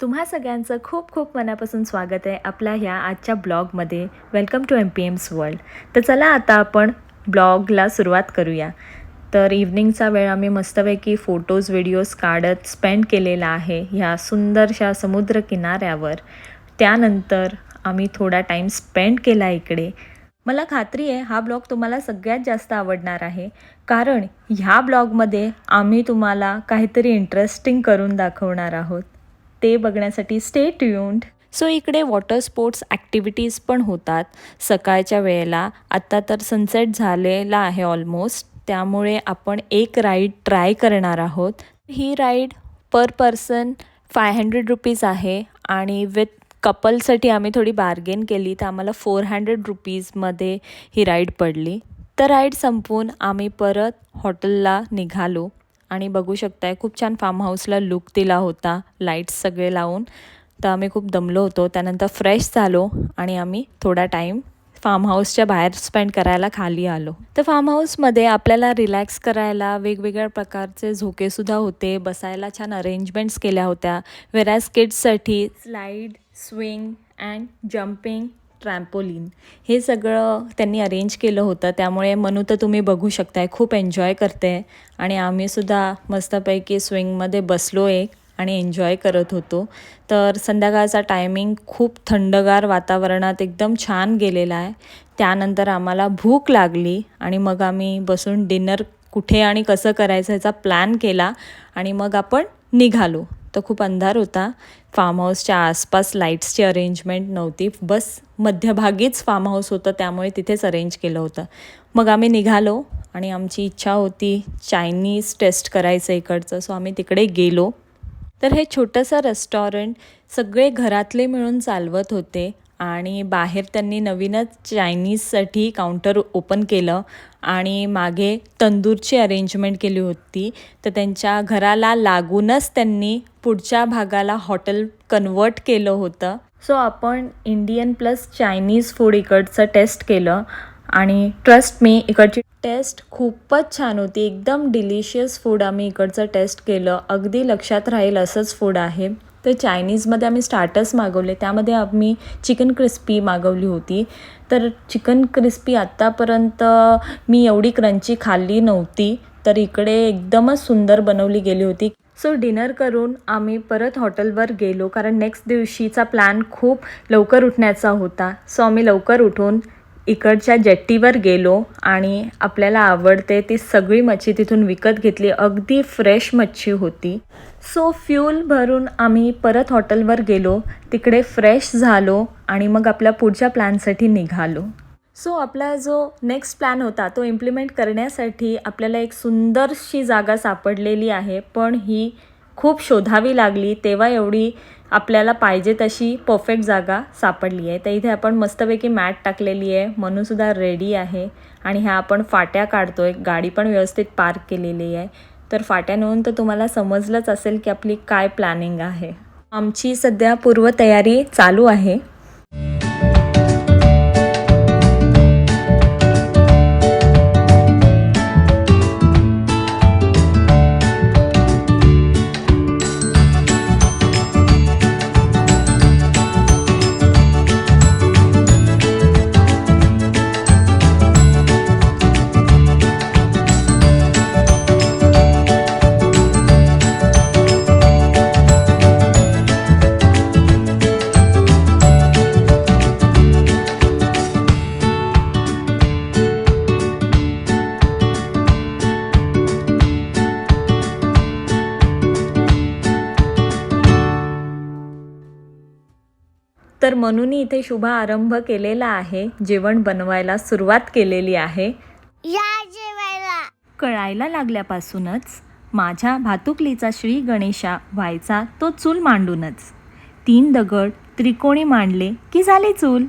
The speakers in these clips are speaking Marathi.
तुम्हा सगळ्यांचं खूप खूप मनापासून स्वागत आहे आपल्या ह्या आजच्या ब्लॉगमध्ये. Welcome to M P M's world तर चला आता आपण ब्लॉगला सुरुवात करूया. तर इव्हनिंगचा वेळ आम्ही मस्तपैकी फोटोज व्हिडिओज काढत स्पेंड केलेला आहे ह्या सुंदरशा समुद्र किनाऱ्यावर त्यानंतर आम्ही थोडा टाईम स्पेंड केला इकडे. मला खात्री आहे हा ब्लॉग तुम्हाला सगळ्यात जास्त आवडणार आहे. कारण ह्या ब्लॉगमध्ये आम्ही तुम्हाला काहीतरी इंटरेस्टिंग करून दाखवणार आहोत. ते बघण्यासाठी स्टे ट्यून्ड सो इकडे वॉटर स्पोर्ट्स ॲक्टिव्हिटीज पण होतात. सकाळच्या वेळेला आत्ता तर सनसेट झालेला आहे ऑलमोस्ट त्यामुळे आपण एक राईड ट्राय करणार आहोत. ही ride per person five hundred rupees आहे आणि विथ कपलसाठी आम्ही थोडी बार्गेन केली तर आम्हाला फोर हंड्रेड रुपीजमध्ये ही राईड पडली. तर राईड संपवून आम्ही परत हॉटेलला निघालो. आणि बघू शकताय खूप छान फार्म हाऊसला लुक दिला होता लाईट्स सगळे लावून. तर आम्ही खूप दमलो होतो त्यानंतर फ्रेश झालो आणि आम्ही थोडा टाईम फार्म हाऊसच्या बाहेर स्पेंड करायला खाली आलो. तर फार्म हाऊसमध्ये आपल्याला रिलॅक्स करायला वेगवेगळ्या प्रकारचे झोकेसुद्धा होते बसायला छान अरेंजमेंट्स केल्या होत्या. वेरॅज किड्ससाठी slide swing and jumping trampoline. हे सगळं त्यांनी अरेंज केलं होतं. त्यामुळे मनू तर तुम्ही बघू शकताय. खूप एन्जॉय करते. आणि आम्हीसुद्धा मस्तपैकी स्विंगमध्ये बसलो एक आणि एन्जॉय करत होतो. तर संध्याकाळचा टायमिंग खूप थंडगार वातावरणात एकदम छान गेलेला आहे. त्यानंतर आम्हाला भूक लागली आणि मग आम्ही बसून डिनर कुठे आणि कसं करायचं ह्याचा प्लॅन केला आणि मग आपण निघालो. तर खूप अंधार होता. फार्म हाऊसच्या आसपास लाईट्सची अरेंजमेंट नव्हती. बस मध्यभागीच फार्म हाऊस होतं त्यामुळे तिथेच अरेंज केलं होतं. मग आम्ही निघालो आणि आमची इच्छा होती चायनीज टेस्ट करायचं इकडचं सो आम्ही तिकडे गेलो. तर हे छोटंसं रेस्टॉरंट सगळे घरातले मिळून चालवत होते. आणि बाहेर त्यांनी नवीनच चायनीजसाठी काउंटर ओपन केलं आणि मागे तंदूरची अरेंजमेंट केली होती. तर त्यांच्या घराला लागूनच त्यांनी पुढच्या भागाला हॉटेल कन्वर्ट केलं होतं. सो आपण इंडियन प्लस चायनीज फूड इकडचं टेस्ट केलं आणि ट्रस्ट मी इकडची टेस्ट खूपच छान होती. एकदम डिलिशियस फूड आम्ही इकडचं टेस्ट केलं. अगदी लक्षात राहील असंच फूड आहे. तर चायनीजमध्ये आम्ही स्टार्टर्स मागवले. त्यामध्ये आम्ही चिकन क्रिस्पी मागवली होती. तर चिकन क्रिस्पी आत्तापर्यंत मी एवढी क्रंची खाल्ली नव्हती. तर इकडे एकदमच सुंदर बनवली गेली होती. सो डिनर करून आम्ही परत हॉटेलवर गेलो. कारण नेक्स्ट दिवशीचा प्लॅन खूप लवकर उठण्याचा होता. सो आम्ही लवकर उठून इकडच्या जेट्टीवर गेलो आणि आपल्याला आवडते ती सगळी मच्छी तिथून विकत घेतली. अगदी फ्रेश मच्छी होती. सो फ्यूल भरून आम्ही परत हॉटेलवर गेलो तिकडे फ्रेश झालो आणि मग आपल्या पुढच्या प्लॅनसाठी निघालो. सो आपला जो नेक्स्ट प्लॅन होता तो इम्प्लिमेंट करण्यासाठी आपल्याला एक सुंदरशी जागा सापडलेली आहे पण ही खूप शोधावी लागली तेव्हा एवढी आपल्याला पाहिजे तशी परफेक्ट जागा सापडली आहे. तर इथे आपण मस्तपैकी मॅट टाकलेली आहे मनूसुद्धा रेडी आहे आणि ह्या आपण फाट्या काढतो आहे गाडी पण व्यवस्थित पार्क केलेली आहे. तर फाट्या नेऊन तर तुम्हाला समजलंच असेल की आपली काय प्लॅनिंग आहे. आमची सध्या पूर्वतयारी चालू आहे. तर मनूनी इथे शुभ आरंभ केलेला आहे जेवण बनवायला सुरुवात केलेली आहे. या जेवायला. कळायला लागल्यापासूनच माझ्या भातुकलीचा श्री गणेशा व्हायचा तो चूल मांडूनच. तीन दगड त्रिकोणी मांडले की झाली चूल?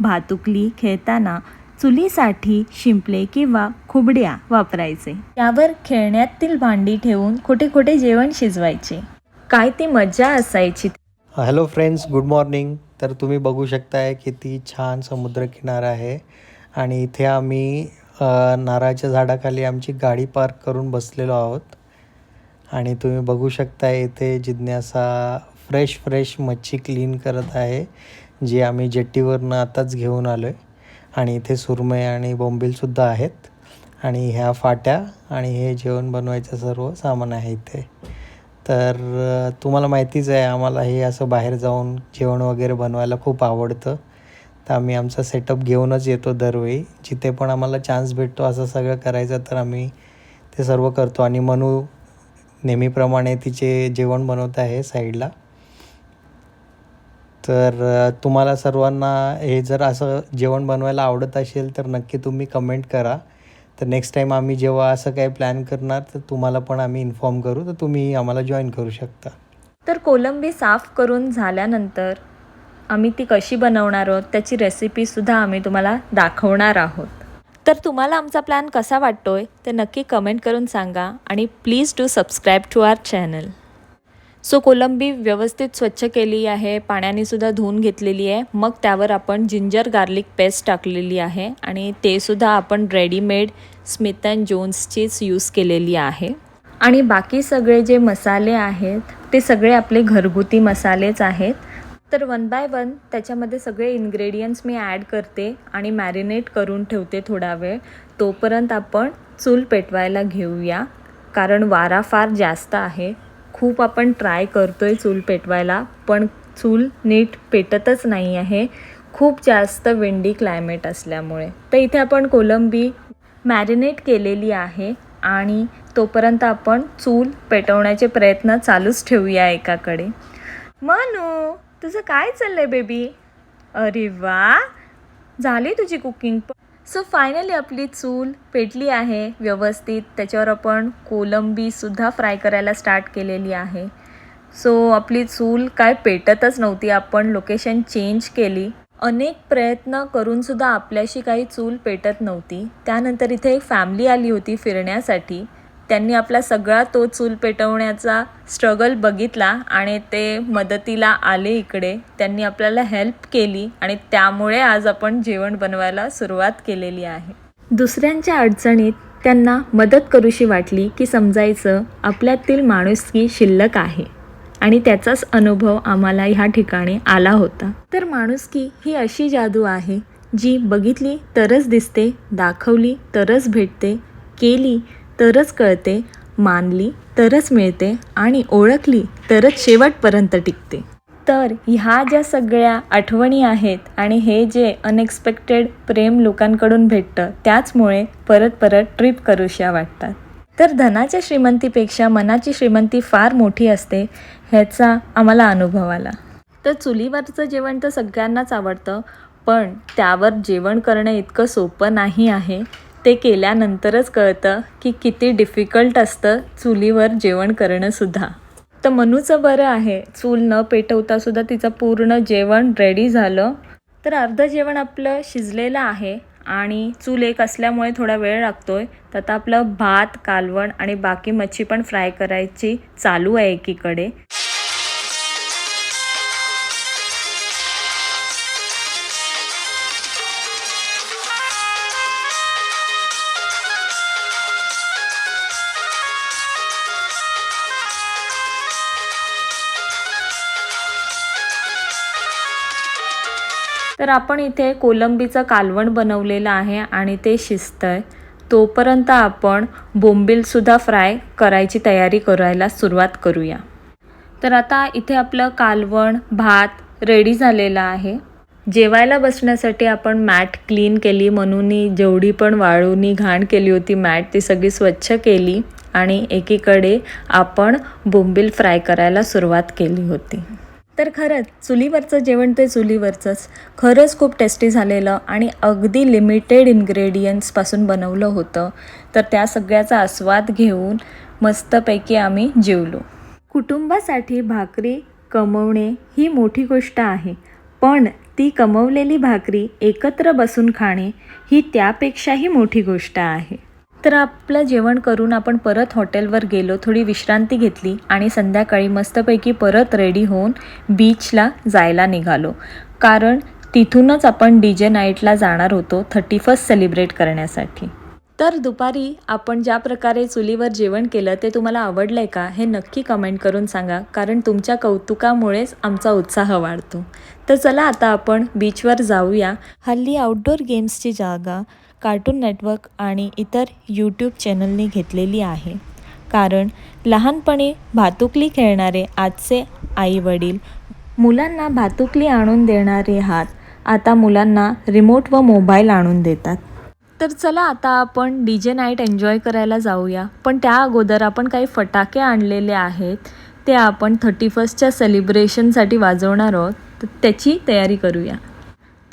भातुकली खेळताना चुलीसाठी शिंपले किंवा खुबड्या वापरायचे. त्यावर खेळण्यातील भांडी ठेवून खोटे खोटे जेवण शिजवायचे. काय ती मजा असायची. हॅलो फ्रेंड्स गुड मॉर्निंग तर तुम्ही बघू शकताय किती छान समुद्रकिनारा आहे. आणि इथे आम्ही नारळाच्या झाडाखाली आमची गाडी पार्क करून बसलेलो आहोत. आणि तुम्ही बघू शकता इथे जिज्ञासा फ्रेश फ्रेश मच्छी क्लीन करत आहे जी आम्ही जेट्टीवरनं आताच घेऊन आलो आहे आणि इथे सुरमई आणि बोंबीलसुद्धा आहेत. आणि ह्या फाट्या आणि हे जेवण बनवायचं सर्व सामान आहे इथे. तर तुम्हाला माहितीच आहे आम्हाला हे असं बाहेर जाऊन जेवण वगैरे बनवायला खूप आवडतं. तर आम्ही आमचा सेटअप घेऊनच येतो दरवेळी. जिथे पण आम्हाला चान्स भेटतो असं सगळं करायचं तर आम्ही ते सर्व करतो. आणि मनू नेहमीप्रमाणे तिचे जेवण बनवत आहे साईडला. तर तुम्हाला सर्वांना हे जर असं जेवण बनवायला आवडत असेल तर नक्की तुम्ही कमेंट करा. तर नेक्स्ट टाईम आम्ही जेव्हा असं काही प्लॅन करणार तर तुम्हाला पण आम्ही इन्फॉर्म करू तर तुम्ही आम्हाला जॉईन करू शकता. तर कोलंबी साफ करून झाल्यानंतर आम्ही ती कशी बनवणार आहोत त्याची रेसिपीसुद्धा आम्ही तुम्हाला दाखवणार आहोत. तर तुम्हाला आमचा प्लॅन कसा वाटतोय ते नक्की कमेंट करून सांगा आणि please do subscribe to our channel so कोलंबी व्यवस्थित स्वच्छ केली आहे पाण्याने सुद्धा धुवून घेतलेली आहे. मग त्यावर आपण जिंजर गार्लिक पेस्ट टाकलेली आहे आणि ते सुद्धा आपण रेडीमेड स्मिथ अँड जोन्सचीच यूज केलेली आहे. आणि बाकी सगळे जे मसाले आहेत ते सगळे आपले घरगुती मसालेच आहेत. तर वन बाय वन त्याच्यामध्ये सगळे इन्ग्रेडियंट्स मी ॲड करते आणि मॅरिनेट करून ठेवते थोडा वेळ. तोपर्यंत आपण चूल पेटवायला घेऊया कारण वारा फार जास्त आहे. खूप आपण ट्राय करतो आहे चूल पेटवायला पण चूल नीट पेटतच नाही आहे. खूप जास्त विंडी क्लायमेट असल्यामुळे. तर इथे आपण कोलंबी मॅरिनेट केलेली आहे आणि तोपर्यंत आपण चूल पेटवण्याचे प्रयत्न चालूच ठेवूया एकाकडे. मनू तुझं काय चाललं आहे बेबी अरे वा! झाली तुझी कुकिंग सो फायनली आपली चूल पेटली आहे व्यवस्थित. त्याच्यावर आपण कोलंबीसुद्धा फ्राय करायला स्टार्ट केलेली आहे. सो आपली चूल काय पेटतच नव्हती. आपण लोकेशन चेंज केली. अनेक प्रयत्न करूनसुद्धा आपल्याशी काही चूल पेटत नव्हती. त्यानंतर इथे एक फॅमिली आली होती फिरण्यासाठी. त्यांनी आपला सगळा तो चूल पेटवण्याचा स्ट्रगल बघितला आणि ते मदतीला आले इकडे. त्यांनी आपल्याला हेल्प केली आणि त्यामुळे आज आपण जेवण बनवायला सुरुवात केलेली आहे. दुसऱ्यांच्या अडचणीत त्यांना मदत करूशी वाटली की समजायचं आपल्यातील माणुसकी शिल्लक आहे आणि त्याचाच अनुभव आम्हाला ह्या ठिकाणी आला होता. तर माणुसकी ही अशी जादू आहे जी बघितली तरच दिसते दाखवली तरच भेटते केली तरच कळते मानली तरच मिळते आणि ओळखली तरच शेवटपर्यंत टिकते. तर ह्या ज्या सगळ्या आठवणी आहेत आणि हे जे अनएक्सपेक्टेड प्रेम लोकांकडून भेटतं त्याचमुळे परत परत ट्रिप करूशा वाटतात. तर धनाच्या श्रीमंतीपेक्षा मनाची श्रीमंती फार मोठी असते ह्याचा आम्हाला अनुभव आला. तर चुलीवरचं जेवण तर सगळ्यांनाच आवडतं पण त्यावर जेवण करणं इतकं सोपं नाही आहे ते केल्यानंतरच कळतं की किती डिफिकल्ट असतं चुलीवर जेवण करणंसुद्धा तर मनूचं बरं आहे चूल न पेटवतासुद्धा तिचं पूर्ण जेवण रेडी झालं. तर अर्धं जेवण आपलं शिजलेलं आहे आणि चूल एक असल्यामुळे थोडा वेळ लागतो आहे तर आता आपलं भात कालवण आणि बाकी मच्छी पण फ्राय करायची चालू आहे एकीकडे. तर आपण इथे कोलंबीचं कालवण बनवलेलं आहे आणि ते शिजतंय. तोपर्यंत आपण बोंबीलसुद्धा फ्राय करायची तयारी करायला सुरुवात करूया. तर आता इथे आपलं कालवण भात रेडी झालेलं आहे. जेवायला बसण्यासाठी आपण मॅट क्लीन केली म्हणून जेवढी पण वाळूनी घाण केली होती मॅट ती सगळी स्वच्छ केली आणि एकीकडे आपण बोंबील फ्राय करायला सुरुवात केली होती. तर खरंच चुलीवरचं जेवण ते चुलीवरचंच. खरंच खूप टेस्टी झालेलं आणि अगदी लिमिटेड इन्ग्रेडियंट्सपासून बनवलं होतं. तर त्या सगळ्याचा आस्वाद घेऊन मस्तपैकी आम्ही जेवलो. कुटुंबासाठी भाकरी कमवणे ही मोठी गोष्ट आहे पण ती कमवलेली भाकरी एकत्र बसून खाणे ही त्यापेक्षाही मोठी गोष्ट आहे. तर आपलं जेवण करून आपण परत हॉटेलवर गेलो थोडी विश्रांती घेतली आणि संध्याकाळी मस्तपैकी परत रेडी होऊन बीचला जायला निघालो. कारण तिथूनच आपण डी जे नाईटला जाणार होतो थर्टी फर्स्ट सेलिब्रेट करण्यासाठी. तर तर दुपारी आपण ज्या प्रकारे चुलीवर जेवण केलं ते तुम्हाला आवडलं आहे का हे नक्की कमेंट करून सांगा कारण तुमच्या कौतुकामुळेच आमचा उत्साह वाढतो. तर चला आता आपण बीचवर जाऊया. हल्ली आउटडोअर गेम्सची जागा कार्टून नेटवर्क आणि इतर यूट्यूब चॅनलनी घेतलेली आहे. कारण लहानपणी भातुकली खेळणारे आजचे आईवडील मुलांना भातुकली आणून देणारे हात आता मुलांना रिमोट व मोबाईल आणून देतात. तर चला आता आपण डी जे नाईट एन्जॉय करायला जाऊया. पण त्या अगोदर आपण काही फटाके आणलेले आहेत ते आपण थर्टी फर्स्टच्या सेलिब्रेशनसाठी वाजवणार आहोत. तर त्याची तयारी करूया.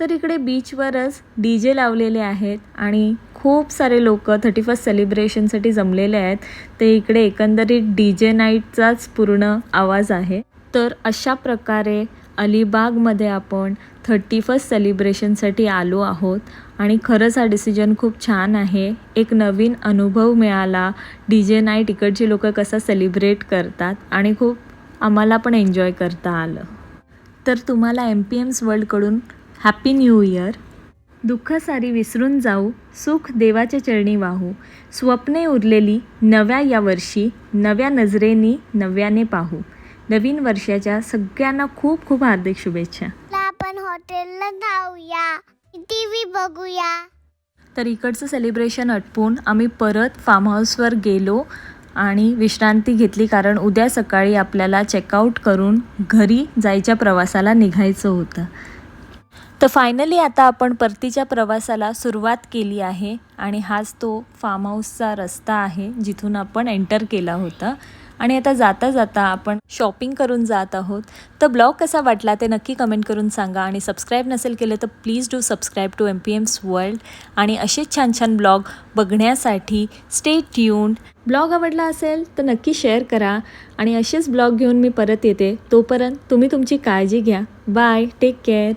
तर इकडे बीचवरच डी जे लावलेले आहेत आणि खूप सारे लोक थर्टी फर्स्ट सेलिब्रेशनसाठी जमलेले आहेत. ते इकडे एकंदरीत डी जे नाईटचाच पूर्ण आवाज आहे. तर अशा प्रकारे अलिबागमध्ये आपण थर्टी फर्स्ट सेलिब्रेशनसाठी आलो आहोत आणि खरंच हा डिसिजन खूप छान आहे. एक नवीन अनुभव मिळाला. डी जे नाईट इकडची लोक कसा सेलिब्रेट करतात आणि खूप आम्हाला पण एन्जॉय करता आलं. तर तुम्हाला एम पी एम्स वर्ल्डकडून हॅपी न्यू इयर. दुःख सारी विसरून जाऊ सुख देवाच्या चरणी वाहू. स्वप्ने उरलेली नव्या या वर्षी नव्या नजरेनी नव्याने पाहू. नवीन वर्षाच्या सगळ्यांना खूप खूप हार्दिक शुभेच्छा. आपण हॉटेलला जाऊया. टीव्ही बघूया. तर इकडचं सेलिब्रेशन आटपून आम्ही परत फार्म हाऊसवर गेलो आणि विश्रांती घेतली कारण उद्या सकाळी आपल्याला चेकआउट करून घरी जायच्या प्रवासाला निघायचं होतं. तर फायनली आता आपण परतीच्या प्रवासाला सुरुवात केली आहे आणि हाच तो फार्म हाऊसचा रस्ता आहे जिथून आपण एंटर केला होता. आणि आता जाता जाता आपण शॉपिंग करून जात आहोत. तर ब्लॉग कसा वाटला ते नक्की कमेंट करून सांगा आणि सबस्क्राईब नसेल केलं तर please do subscribe to M P M's world आणि असेच छान छान ब्लॉग बघण्यासाठी स्टे ट्यून्ड ब्लॉग आवडला असेल तर नक्की शेअर करा. आणि असेच ब्लॉग घेऊन मी परत येते. तोपर्यंत तुम्ही तुमची काळजी घ्या. Bye take care